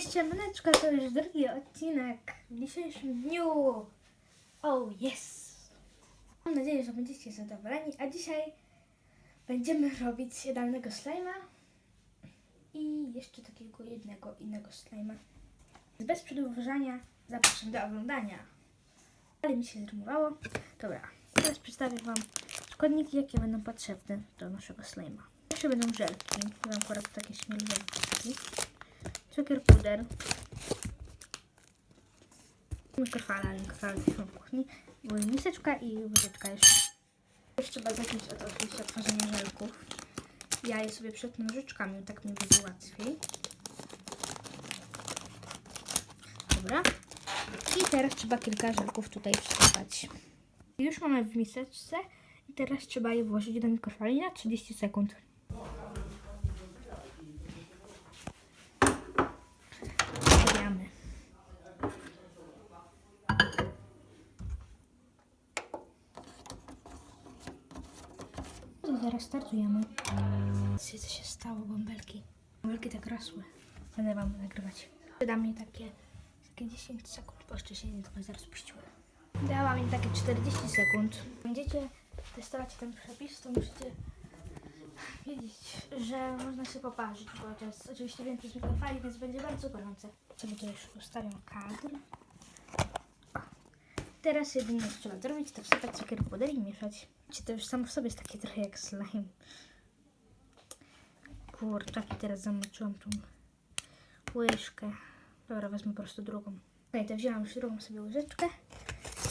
Siemaneczko, to już drugi odcinek w dzisiejszym dniu. Oh yes! Mam nadzieję, że będziecie zadowoleni, a dzisiaj będziemy robić jadalnego slajma i jeszcze takiego jednego innego slajma. Bez przedłużania zapraszam do oglądania. Ale mi się zrymowało. Dobra, teraz przedstawię Wam składniki, jakie będą potrzebne do naszego slajma. Pierwsze będą żelki. Mam akurat takie śmielone żelki cukier puder, mikrofala, mikrofala w kuchni, miseczka i łyżeczka jeszcze. Już trzeba zacząć od oczywiście otworzenia żelków. Ja je sobie przetnę nożyczkami, tak mi będzie łatwiej. Dobra. I teraz trzeba kilka żelków tutaj wsypać. Już mamy w miseczce i teraz trzeba je włożyć do mikrofali na 30 sekund. Stawiamy. To zaraz startujemy. Co się stało, bąbelki. Bąbelki tak rosły. Będę wam nagrywać. Da mi takie, takie 10 sekund, bo jeszcze się nie tylko zaraz puściły. Dała mi takie 40 sekund. Będziecie testować ten przepis, to musicie wiedzieć, że można się poparzyć, bo to jest oczywiście więcej z mikrofali, więc będzie bardzo gorące. Sobie to już ustawiam kadr. Teraz jedynie co trzeba zrobić, to wsypać cukier puder i mieszać. Wiecie, To już samo w sobie jest takie trochę jak slime. Kurczaki, teraz zamoczyłam tą łyżkę. Dobra, wezmę po prostu drugą. Okej, to wzięłam już drugą sobie łyżeczkę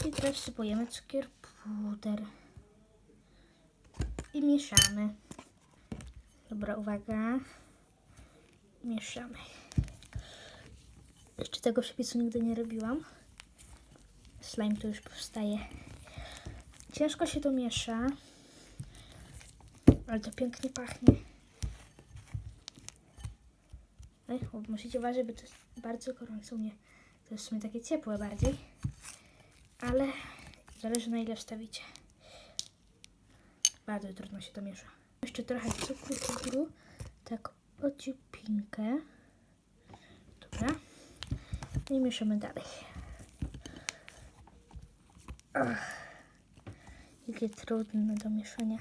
i teraz sypujemy cukier puder. I mieszamy. Dobra, uwaga. Mieszamy. Jeszcze tego przepisu nigdy nie robiłam. Slime tu już powstaje. Ciężko się to miesza. Ale to pięknie pachnie. Ej, musicie uważać, bo to jest bardzo gorąco u mnie. To jest w sumie takie ciepłe bardziej. Ale zależy na ile wstawicie. Bardzo trudno się to miesza. Jeszcze trochę cukru, cukru. Tak ociupinkę. Dobra. I mieszamy dalej. Ach, jakie trudne do mieszania.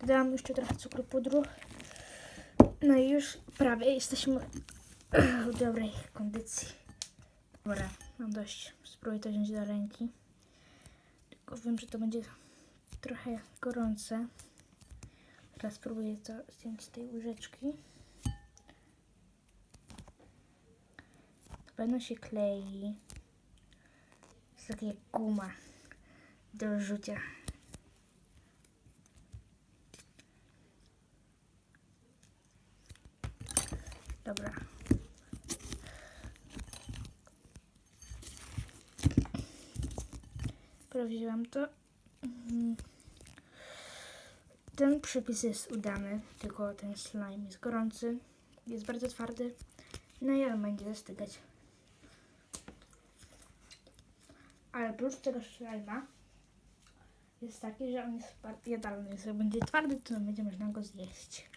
Dodałam jeszcze trochę cukru pudru. No i już prawie jesteśmy w dobrej kondycji. Dobra, mam dość. Spróbuję to wziąć do ręki. Tylko wiem, że to będzie trochę gorące. Teraz spróbuję to zdjąć z tej łyżeczki. Na pewno się klei. Jest takie jak guma do rzucia. Dobra. Sprawdziłam to. Mhm. Ten przepis jest udany, tylko ten slime jest gorący, jest bardzo twardy, no i on będzie zastygać. Ale plus tego slima jest taki, że on jest jadalny. Jeśli będzie twardy, to będzie można go zjeść.